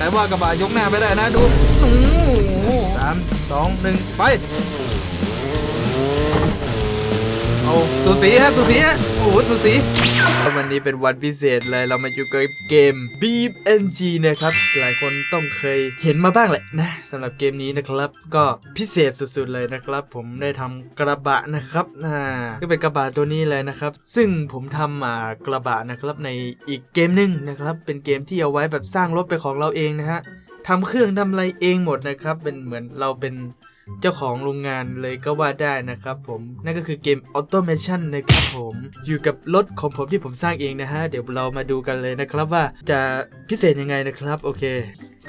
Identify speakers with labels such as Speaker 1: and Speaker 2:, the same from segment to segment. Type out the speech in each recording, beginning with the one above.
Speaker 1: แต่ว่ากระบะยกหน้าไม่ได้นะดูโอ้โหสามสองหนึ่งไป เอาสูสีฮะสูสีฮะโอ้โหสูสีวันนี้เป็นวันพิเศษเลยเรามาอยู่กับเกม Beep NG นะครับ หลายคนต้องเคยเห็นมาบ้างแหละนะสำหรับเกมนี้นะครับ ก็พิเศษสุดๆเลยนะครับ ผมได้ทำกระบะนะครับอ่าก็เป็นกระบะตัวนี้เลยนะครับ ซึ่งผมทำอ่ากระบะนะครับในอีกเกมหนึ่งนะครับ เป็นเกมที่เอาไว้แบบสร้างรถเป็นของเราเองนะฮะทำเครื่องทำอะไรเองหมดนะครับ เป็นเหมือนเราเป็น เจ้าของโรงงานเลยก็ว่าได้นะครับผมนั่นก็คือเกม Automation นะครับผมอยู่กับรถของผมที่ผมสร้างเองนะฮะ เดี๋ยวเรามาดูกันเลยนะครับว่าจะพิเศษยังไงนะครับ โอเค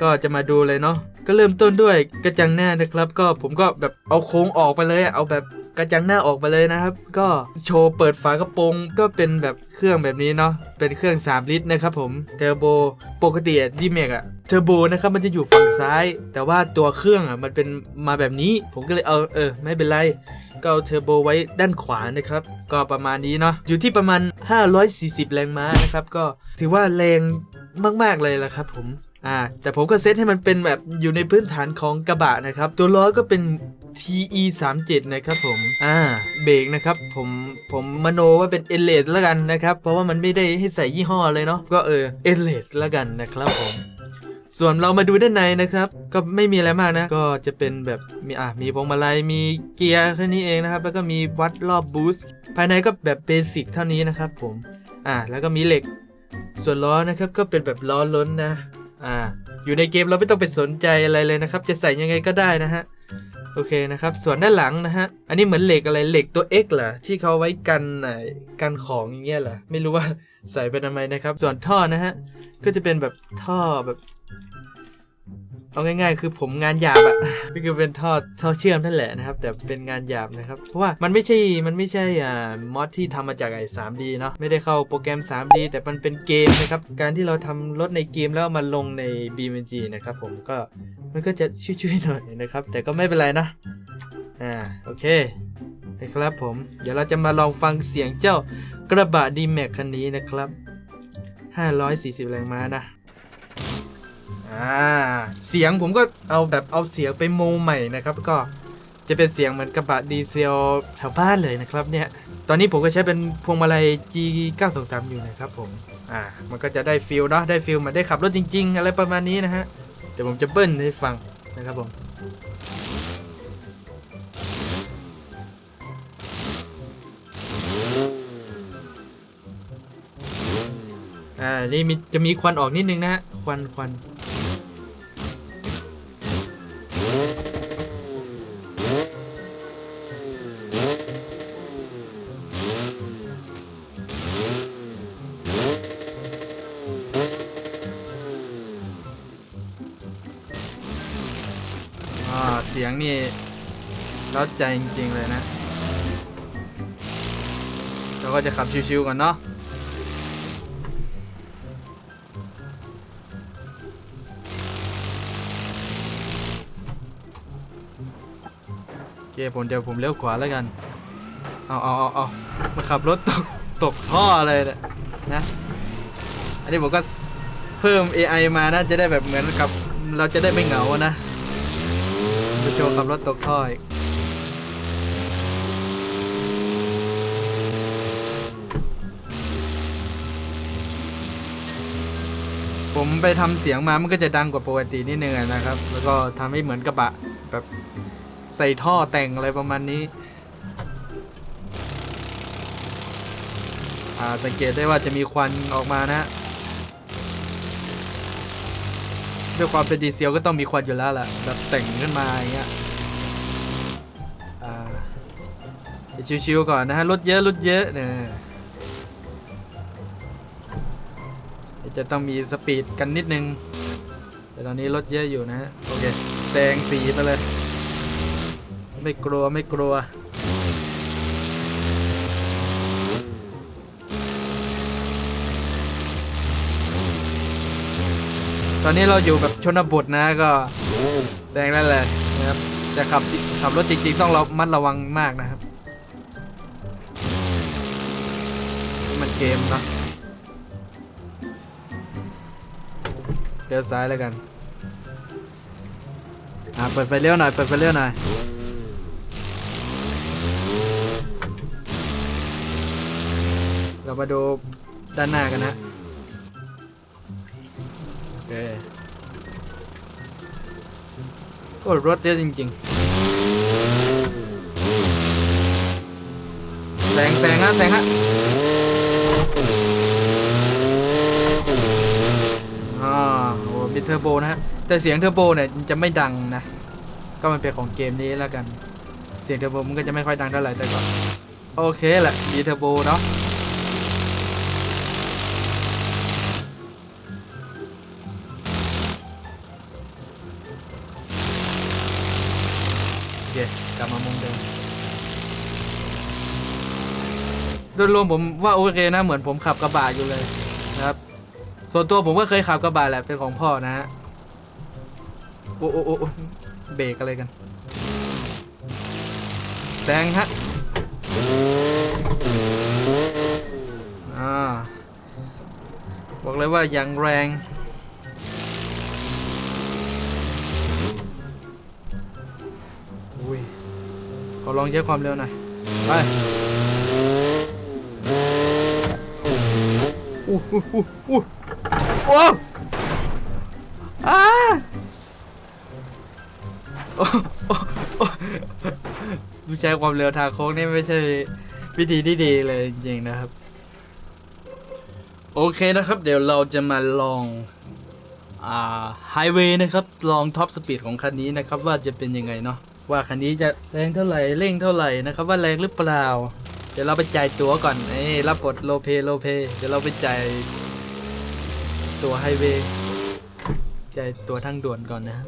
Speaker 1: ก็จะมาดูเลยเนาะก็เริ่มต้นด้วยกระจังหน้านะครับ ก็ผมก็แบบเอาโค้งออกไปเลยเอาแบบ กระจังหน้าออกไปเลยนะครับ ก็โชว์เปิดฝากระโปรงก็เป็นแบบเครื่องแบบนี้เนาะเป็นเครื่อง 3 ลิตรนะครับผมเทอร์โบปกติดีเมกอะเทอร์โบนะครับมันจะอยู่ฝั่งซ้าย แต่ว่าตัวเครื่องอะมันเป็นมาแบบนี้ ผมก็เลยเอาเออไม่เป็นไรก็เอาเทอร์โบไว้ด้านขวานะครับ ก็ประมาณนี้เนาะอยู่ที่ประมาณ 540 แรงม้านะครับ ก็ถือว่าแรงมาก ๆ เลยละครับผม อ่าแต่ผมก็เซตให้มันเป็นแบบอยู่ในพื้นฐานของกระบะนะครับ ตัวล้อก็เป็น TE 3 7นะครับผม อ่า เบรกนะครับ ผม ผมมโนว่าเป็น e l e s แล้วกันนะครับ เพราะว่ามันไม่ได้ให้ใส่ยี่ห้อเลยเนาะ ก็เออ e l e s แล้วกันนะครับผม ส่วนเรามาดูด้านในนะครับ ก็ไม่มีอะไรมากนะ ก็จะเป็นแบบ มีอะมีพวงมาลัย มีเกียร์แค่นี้เองนะครับ แล้วก็มีวัดรอบบูสต์ ภายในก็แบบเบสิกเท่านี้นะครับผม อะแล้วก็มีเหล็ก ส่วนล้อนะครับ ก็เป็นแบบล้อล้นนะ อ่า อยู่ในเกมเราไม่ต้องไปสนใจอะไรเลยนะครับ จะใส่ยังไงก็ได้นะฮะ โอเคนะครับ ส่วนด้านหลังนะฮะ อันนี้เหมือนเหล็กอะไร เหล็กตัว X เหรอ ที่เขาไว้กันไหนกันของอย่างเงี้ยเหรอ ไม่รู้ว่าใส่ไปทำไมนะครับ ส่วนท่อนะฮะ ก็จะเป็นแบบท่อแบบ เอาง่ายๆ คือผมงานหยาบอะก็คือเป็นท่อท่อเชื่อมนั่นแหละนะครับ แต่เป็นงานหยาบนะครับ เพราะว่ามันไม่ใช่ มันไม่ใช่อ่ามอดที่ทำมาจากไอ้ 3D เนาะ ไม่ได้เข้าโปรแกรม 3D แต่มันเป็นเกมนะครับ การที่เราทำรถในเกมแล้วมาลงใน BMG นะครับผมก็มันก็จะช่วยๆหน่อยนะครับ แต่ก็ไม่เป็นไรนะ อ่า โอเคนะครับผม เดี๋ยวเราจะมาลองฟังเสียงเจ้ากระบะ D-Max คันนี้นะครับ 540 แรงม้านะ อ่าเสียงผมก็เอาแบบเอาเสียงไปโมใหม่นะครับ ก็จะเป็นเสียงเหมือนกระบะดีเซลแถวบ้านเลยนะครับเนี่ย ตอนนี้ผมก็ใช้เป็นพวงมาลัย G923 อยู่นะครับผม อ่า มันก็จะได้ฟิลเนาะ ได้ฟิลเหมือนได้ขับรถจริง ๆ อะไรประมาณนี้นะฮะ เดี๋ยวผมจะเบิ้ลให้ฟังนะครับผม อ่า นี่มีจะมีควันออกนิดนึงนะฮะ ควันควัน นี่ร้าใจจริง ๆ เลยนะ เราก็จะขับชิวๆก่อนเนาะโอเคผมเดี๋ยวผมเลี้ยวขวาแล้วกัน เอาเอาเอาเอามาขับรถตกตกท่อเลยนี่ยนะ อันนี้ผมก็เพิ่ม AI มานะจะได้แบบเหมือนกับเราจะได้ไม่เหงานะ ไปโชว์ขับรถตกท่ออีกผมไปทำเสียงมามันก็จะดังกว่าปกตินิดนึงนะครับ แล้วก็ทำให้เหมือนกระบะแบบใส่ท่อแต่งอะไรประมาณนี้อ่าสังเกตได้ว่าจะมีควันออกมานะ ด้วยความเป็นดีเซลก็ต้องมีควันอยู่แล้วแหละแบบแต่งขึ้นมาอย่างเงี้ยอ่าเดี๋ยวชิวๆก่อนนะฮะรถเยอะรถเยอะเนี่ยจะต้องมีสปีดกันนิดนึง แต่ตอนนี้รถเยอะอยู่นะฮะ โอเคแซงสีไปเลย ไม่กลัวไม่กลัว ตอนนี้เราอยู่แบบชนบทนะก็แซงได้เลยนะครับจะขับขับรถจริง ๆ ต้องระมัดระวังมากนะครับ มันเกมเนะเดี๋ยวซ้ายแล้วกันอ่าเปิดไฟเลี้ยวหน่อยเปิดไฟเลี้ยวหน่อยเรามาดูด้านหน้ากันนะ โอเคโอ้รถเยอะจริงๆแสงแสงฮะแสงฮะอ่าโอ้มีเทอร์โบนะฮะ แต่เสียงเทอร์โบเนี่ยจะไม่ดังนะ ก็มันเป็นของเกมนี้แล้วกัน เสียงเทอร์โบมันก็จะไม่ค่อยดังเท่าไหร่แต่ก็โอเคแหละมีเทอร์โบเนาะ ดยรวมผมว่าโอเคนะเหมือนผมขับกระบะอยู่เลยนะครับ ส่วนตัวผมก็เคยขับกระบะแหละเป็นของพ่อนะฮะโอ้โอ้โอ้เบรกอะไรกันแซงฮะอ่าบอกเลยว่าอย่างแรงอุ้ยขอลองเช็คความเร็วหน่อยไป อู้อู้อู้อู้โอ้อาโอ้โอ้โอ้ผู้ใช้ความเร็วทางโค้งนี่ไม่ใช่วิธีที่ดีเลยจริงๆนะครับ โอเคนะครับ เดี๋ยวเราจะมาลองอ่าไฮเวย์นะครับ ลองท็อปสปีดของคันนี้นะครับ ว่าจะเป็นยังไงเนาะว่าคันนี้จะแรงเท่าไหร่เร่งเท่าไหร่นะครับ ว่าแรงหรือเปล่า เดี๋ยวเราไปจ่ายตั๋วก่อนเอ้รับบทโลเปโลเปเดี๋ยวเราไปจ่ายตั๋วไฮเวย์จ่ายตั๋วทางด่วนก่อนนะฮะ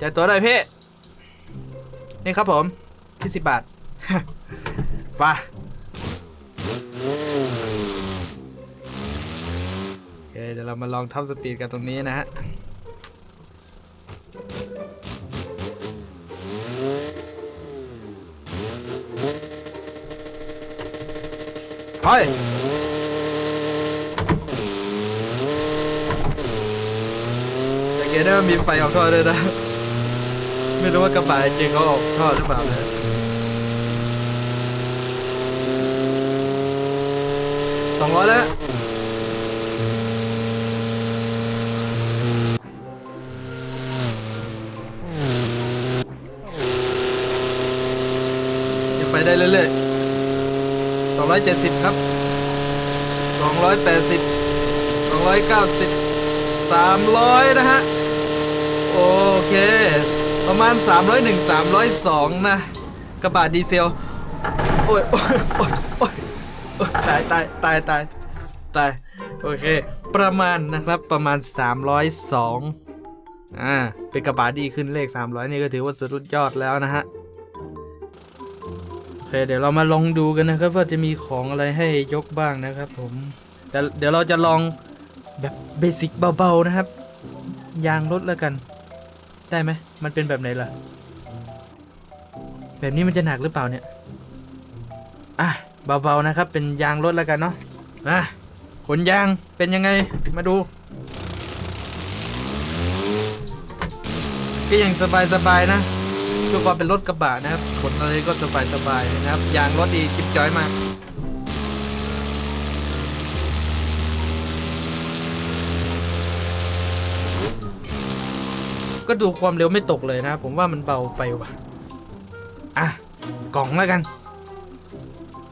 Speaker 1: จ่ายตั๋วได้พี่นี่ครับผมที่สิบบาทไปโอเคเดี๋ยวเรามาลองทับสปีดกันตรงนี้นะฮะ ไปสังเกตได้มีไฟออกท่อด้วยนะ ไม่รู้ว่ากระบะจริงเขาออกท่อหรือเปล่านะสองร้อยแล้วยังไปได้เรื่อยๆ 270 ครับ 280 290 300 นะฮะ โอเค ประมาณ 301 302 นะ กระบะดีเซลโอ้ยโอ้ย โอ้ย โอ้ยโอ้ยตายตายตายตายตาย โอเค ประมาณนะครับ ประมาณ 302 อ่า เป็นกระบะดีขึ้นเลข 300 นี่ก็ถือว่าสุดยอดแล้วนะฮะ เคเดี๋ยวเรามาลองดูกันนะครับ ว่าจะมีของอะไรให้ยกบ้างนะครับ ผมแต่เดี๋ยวเราจะลองแบบเบสิกเบาๆนะครับ ยางรถแล้วกัน ได้ไหมมันเป็นแบบไหนล่ะ แบบนี้มันจะหนักหรือเปล่าเนี่ยอะเบาๆนะครับ เป็นยางรถแล้วกันเนาะอะขนยางเป็นยังไงมาดู ก็ยังสบายๆนะ ด้วยความเป็นรถกระบะนะครับขนอะไรก็สบายสบายๆนะครับยางรถดีจิ๊บจ้อยมากก็ดูความเร็วไม่ตกเลยนะ ผมว่ามันเบาไปว่ะ อะ กล่องแล้วกัน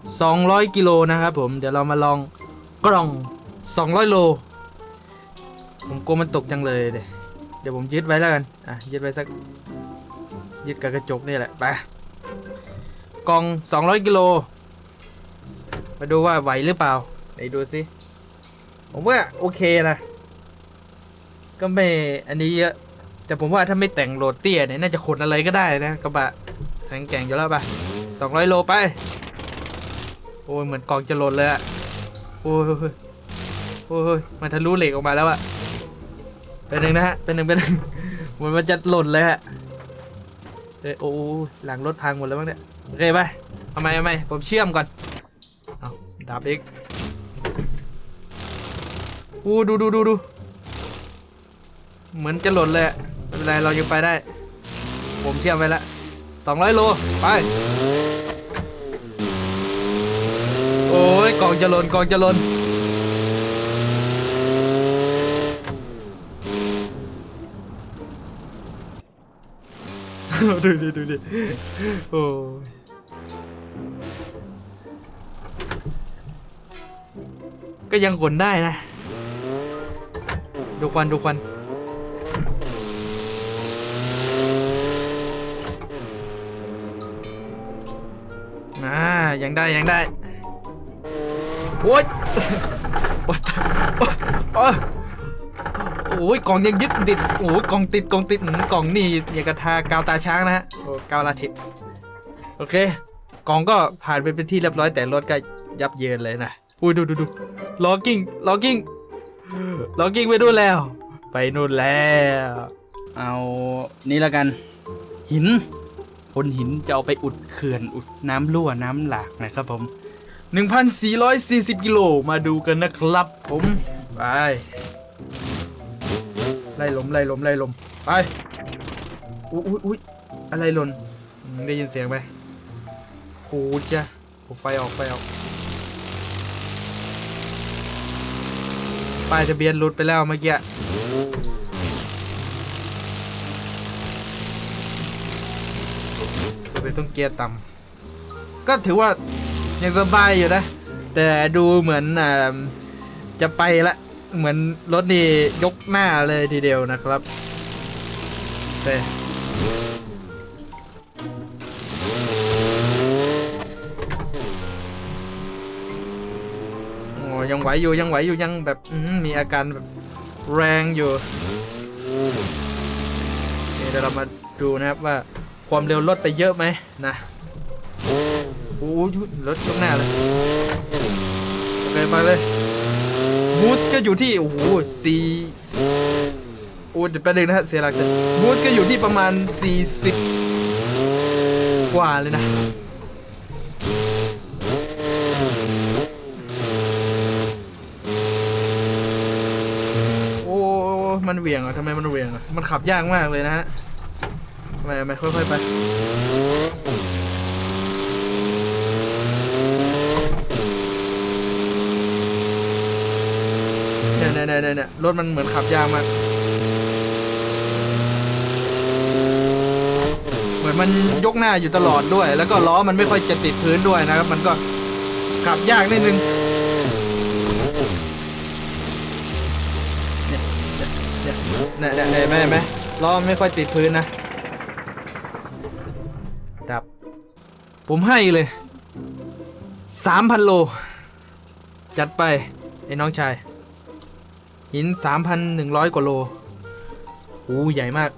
Speaker 1: 200 กิโลนะครับผม เดี๋ยวเรามาลองกล่อง 200 โล ผมกลัวมันตกจังเลย เดี๋ยวเดี๋ยวผมยึดไว้แล้วกัน อะ ยึดไว้สัก ยึดกับกระจกนี่แหละไปกล่อง 200 กิโล มาดูว่าไหวหรือเปล่าไหนดูสิผมว่าโอเคนะ ก็ไม่อันนี้เยอะ แต่ผมว่าถ้าไม่แต่งโหลดเตี้ยเนี่ยน่าจะขนอะไรก็ได้นะกระบะแข็งแกร่งอยู่แล้วปะ200 โลไป โอ้ยเหมือนกล่องจะหล่นเลยอะโอ้ยโอ้ยโอ้ยโอ้ยมันทะลุเหล็กออกมาแล้วอะเป็นหนึ่งนะฮะเป็นหนึ่งเป็นหนึ่งเหมือนมันจะหล่นเลยฮะ เอ้ยโอ้หลังรถพังหมดแล้วมั้งเนี่ยโอเคไปเอาไมเอาไมผมเชื่อมก่อนเอาดับอีกอู้ดูดูดูดูเหมือนจะหล่นเลยไม่เป็นไรเรายังไปได้ ผมเชื่อมไปละสองร้อยโลไปโอ้ยกองจะหล่นกองจะหล่น ดูดิดูดิโอ้ก็ยังขนได้นะ ดูควันดูควันอ่ายังได้ยังได้โอ๊ยโอ๊ยโอ๊ย โอ้ยกล่องยังยึดติดโอ้ยกล่องติดกล่องติดอืมกล่องนี่อย่างกระทากาวตาช้างนะฮะโอ้กาวลาเทคโอเค กล่องก็ผ่านไปเป็นที่เรียบร้อยแต่รถก็ยับเยินเลยนะอุ้ยดูดูดูล็อกกิ้งล็อกกิ้งล็อกกิ้งไปนู่นแล้ว ไปนู่นแล้ว
Speaker 2: เอานี่ล้วกัน
Speaker 1: หินคนหินจะเอาไปอุดเขื่อนอุดน้ำรั่วน้ำหลากนะครับผม 1,440 กิโลมาดูกันนะครับผม ไป ล่ลมไล่ลมไล่ลมไปอุ้ยอุ้ยอุ้ยอะไรหล่นได้ยินเสียงไหมโคจ้ะโอ้ไฟออกไฟออกป้ายทะเบียนหลุดไปแล้วเมื่อกี้สงสัยต้องเกียร์ต่ำก็ถือว่ายังสบายอยู่นะ แต่ดูเหมือนอจะไปละ เหมือนรถนี่ยกหน้าเลยทีเดียวนะครับโอเคโอ้ยังไหวอยู่ยังไหวอยู่ยังแบบมีอาการแบบแรงอยู่เคเดี๋ยวเรามาดูนะครับว่าความเร็วลดไปเยอะไหมนะโอ้ยรถยกหน้าเลยโอเคไปเลย บูสก็อยู่ที่ โอ้โหสี่โอ้เดี๋ยวแป๊บนึงนะฮะเสียหลักเสียบูสก็อยู่ที่ประมาณ 40 กว่าเลยนะโอ้มันเหวี่ยงอะทำไมมันเหวี่ยงอะ มันขับยากมากเลยนะฮะไม่ไม่ค่อยๆไป เนี่ยเนี่ยเนี่ยเนี่ยรถมันเหมือนขับยากมากเหมือนมันยกหน้าอยู่ตลอดด้วย แล้วก็ล้อมันไม่ค่อยจะติดพื้นด้วยนะครับ มันก็ขับยากนิดนึงเนี่ยเนี่ยเนี่ยเนี่ยเนี่ยเห็นไหมเห็นไหมล้อมันไม่ค่อยติดพื้นนะดับ ผมให้เลยสามพันโล จัดไป ไอ้น้องชาย หิน 3,100 กว่าโลโอ้ใหญ่มาก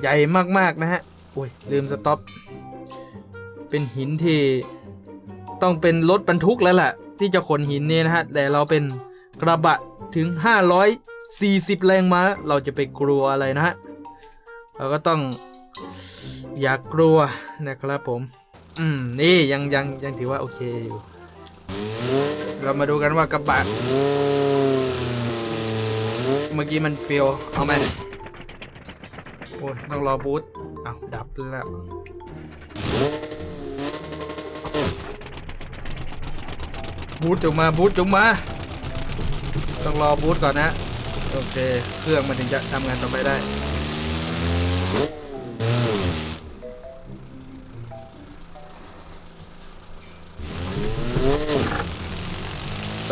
Speaker 1: ใหญ่มาก ๆ นะฮะ โอ้ย ลืมสต็อป เป็นหินที่ต้องเป็นรถบรรทุกแล้วแหละที่จะขนหินเนี่ยนะฮะ แต่เราเป็นกระบะถึง 540 แรงม้า เราจะไปกลัวอะไรนะฮะ เราก็ต้องอย่ากกลัวนะครับผม อืม นี่ยังยังยังถือว่าโอเคอยู่ เรามาดูกันว่ากระบะเมื่อกี้มันเฟลเอาไหมโอ้ยต้องรอบูทอ้าวดับแล้วบูทจงมาบูทจงมา ต้องรอบูทก่อนนะ โอเค เครื่องมันถึงจะทำงานต่อไปได้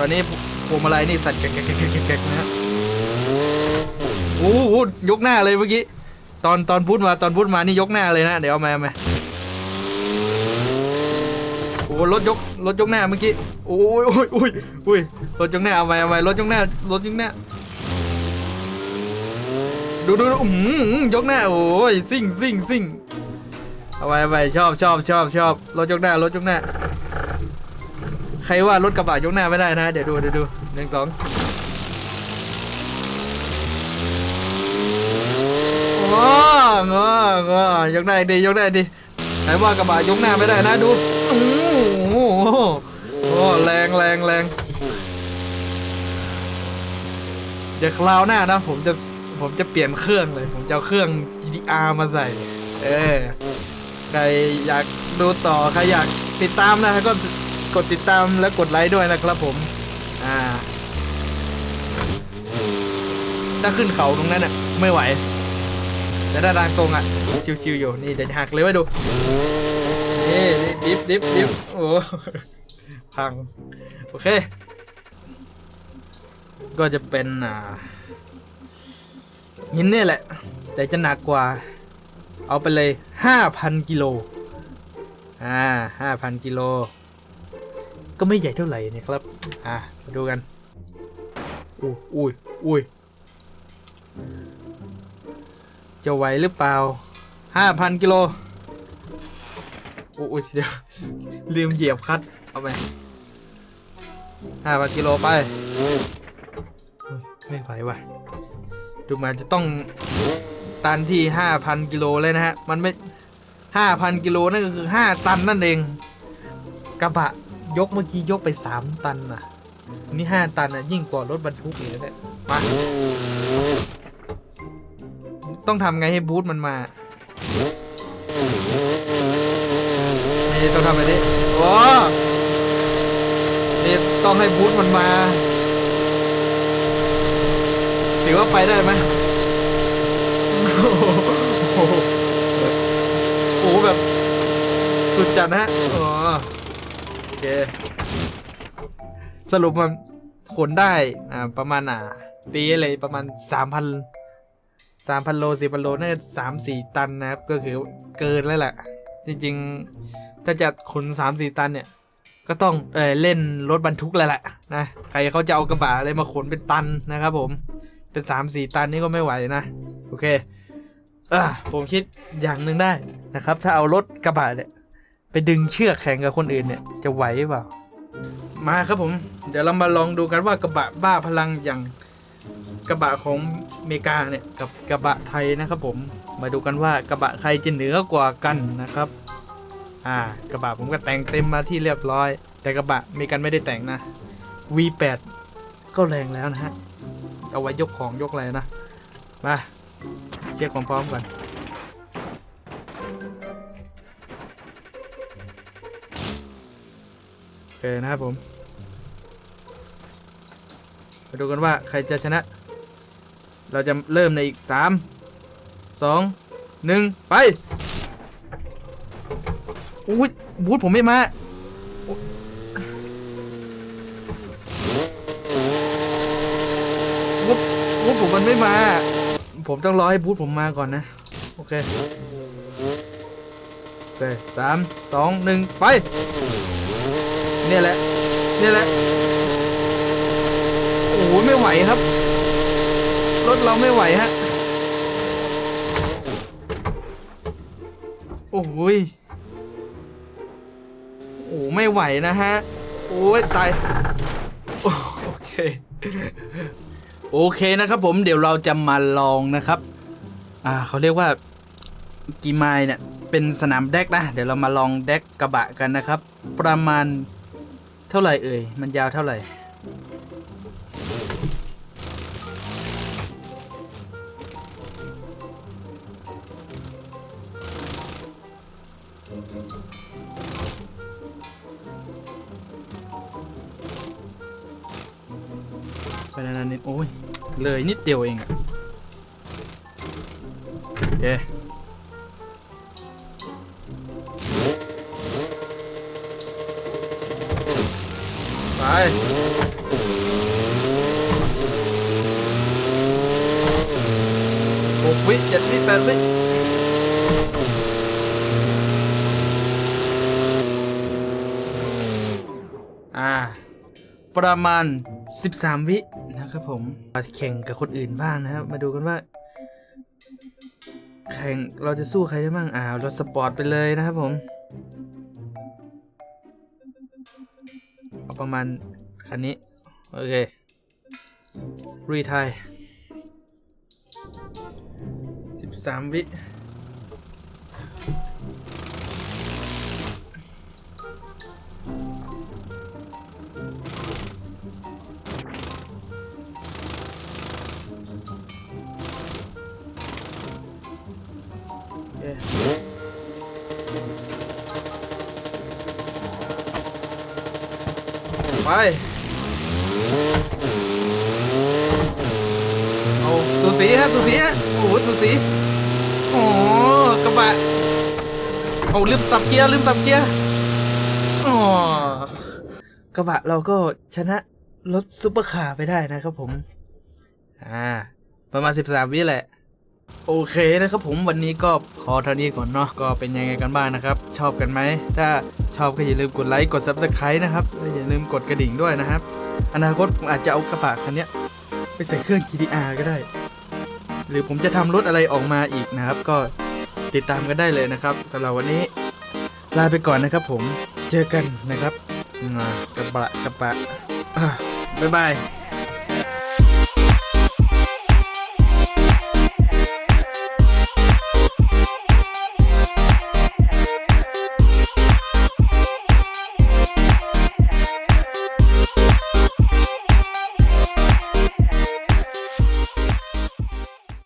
Speaker 1: อนนี้พวงมาลัยนี่สั่นแกกๆๆๆนะฮะโอ้โหยกหน้าเลยเมื่อกี้ ตอนตอนพูดมาตอนพูดมานี่ยกหน้าเลยนะ เดี๋ยวเอามาเอามาโอ้รถยกรถยกหน้าเมื่อกี้โอ้ยโอ้ยโอ้ยโอ้ยรถยกหน้าเอาไปเอาไปรถยกหน้ารถยกหน้า ดูดูดูอื้อหือยกหน้าโอ้ยซิ่งซิ่งซิ่งเอาไปเอาไปชอบชอบชอบชอบรถยกหน้ารถยกหน้า ใครว่ารถกระบะยกหน้าไม่ได้นะ เดี๋ยวดูเดี๋ยวดูหนึ่งสองงององอยกได้ดียกได้ดีใครว่ากระบะยกหน้าไม่ได้นะดูโอ้โหแรงแรงแรงเดี๋ยวดี๋ยวคราวหน้านะ ผมจะผมจะเปลี่ยนเครื่องเลย ผมจะเอาเครื่อง GTR มาใส่ เออใครอยากดูต่อ ใครอยากติดตามนะก็ กดติดตามและกดไลค์ด้วยนะครับผม อ่า ถ้าขึ้นเขาตรงนั้นอะ ไม่ไหว แต่ถ้าทางตรงอะ ชิวๆอยู่ นี่เดี๋ยวจะหักเลยไว้ดู นี่ดิฟดิฟดิฟโอ้พัง โอเค ก็จะเป็นอ่าหินเนี่ยแหละ แต่จะหนักกว่า เอาไปเลย 5,000 กิโลอ่า5,000 กิโล ก็ไม่ใหญ่เท่าไหร่นะครับ อ่ามาดูกัน อุ้ยอุ้ยอุ้ยจะไหวหรือเปล่า5,000กิโลอุ้ยเดี๋ยวลืมเหยียบคัดเอาไป5,000กิโลไปไม่ไหวว่ะดูมาจะต้องตันที่5,000กิโลเลยนะฮะ มันไม่5,000กิโลนั่นก็คือ5ตันนั่นเอง กระบะ ยกเมื่อกี้ยกไป3ตันนะอันนี่5ตันนะยิ่งกว่ารถบรรทุกเลยเนี่ยมาต้องทำไงให้บูทมันมานี่ต้องทำอะไรดิโอ้นี่ต้องให้บูทมันมาถือว่าไปได้ไหมโอ้โหแบบสุดจัดนะฮะอ๋อ เคสรุปมันขนได้อ่าประมาณอ่าตีเลยประมาณสามพันสามพันโลสี่พันโลน่าจะสามสี่ตันนะครับ ก็คือเกินแล้วแหละ จริงๆ ถ้าจะขนสามสี่ตันเนี่ย ก็ต้องเออเล่นรถบรรทุกแล้วแหละนะใครเขาจะเอากระบะอะไรมาขนเป็นตันนะครับผม เป็นสามสี่ตันนี่ก็ไม่ไหวนะ โอเคอะผมคิดอย่างหนึ่งได้นะครับ ถ้าเอารถกระบะเนี่ย ไปดึงเชือกแข่งกับคนอื่นเนี่ยจะไหวหรือเปล่า มาครับผม เดี๋ยวเรามาลองดูกันว่ากระบะบ้าพลังอย่างกระบะของอเมริกาเนี่ยกับกระบะไทยนะครับผม มาดูกันว่ากระบะใครจะเหนือกว่ากันนะครับ อ่ากระบะผมก็แต่งเต็มมาที่เรียบร้อย แต่กระบะอเมริกันไม่ได้แต่งนะ V8 ก็แรงแล้วนะฮะ เอาไว้ยกของยกอะไรนะ มาเช็คความพร้อมก่อน เคนะครับผม มาดูกันว่าใครจะชนะ เราจะเริ่มในอีก3 2 1ไปอุ้ยบูธผมไม่มาบูธบูธผมมันไม่มา ผมต้องรอให้บูธผมมาก่อนนะ โอเคโอเคสามสองหนึ่งไป เนี่ยแหละ เนี่ยแหละ โอ้โหไม่ไหวครับ รถเราไม่ไหวฮะ โอ้โหยโอ้โหไม่ไหวนะฮะ โอ้ยตาย โอเค โอเคนะครับผมเดี๋ยวเราจะมาลองนะครับ อ่าเขาเรียกว่ากีไมเนี่ยเป็นสนามแดกนะ เดี๋ยวเรามาลองแดกกระบะกันนะครับ ประมาณ เท่าไหร่เอ่ย มันยาวเท่าไหร่ ไปนานนิดโอ้ย เลยนิดเดียวเองอะโอเค ไปหกวิเจ็ดวิแปดวิอ่า ประมาณ 13 วินะครับผมมาแข่งกับคนอื่นบ้างนะครับ มาดูกันว่า แข่งเราจะสู้ใครได้บ้างอ่าเราสปอร์ตไปเลยนะครับผมาประมาณคันนี้ โอเค รีไทยสิบสามวิเย้ ไป เอาสูสีฮะสูสีฮะ โอ้โหสูสี โอ้กระบะ เอาลืมสับเกียร์ลืมสับเกียร์อ๋อกระบะเราก็ชนะรถซุปเปอร์คาร์ไปได้นะครับผม อ่า ประมาณ13วิแหละ โอเคนะครับผมวันนี้ก็พอเท่านี้ก่อนเนาะก็เป็นยังไงกันบ้างนะครับ ชอบกันไหม ถ้าชอบก็อย่าลืมกดไลค์กด Subscribe นะครับและอย่าลืมกดกระดิ่งด้วยนะครับ อนาคตผมอาจจะเอากระบะคันนี้ไปใส่เครื่อง GTR ก็ได้ หรือผมจะทำรถอะไรออกมาอีกนะครับ ก็ติดตามกันได้เลยนะครับสำหรับวันนี้ ลาไปก่อนนะครับผมเจอกันนะครับกระบะกระบะอ่าบ๊ายบาย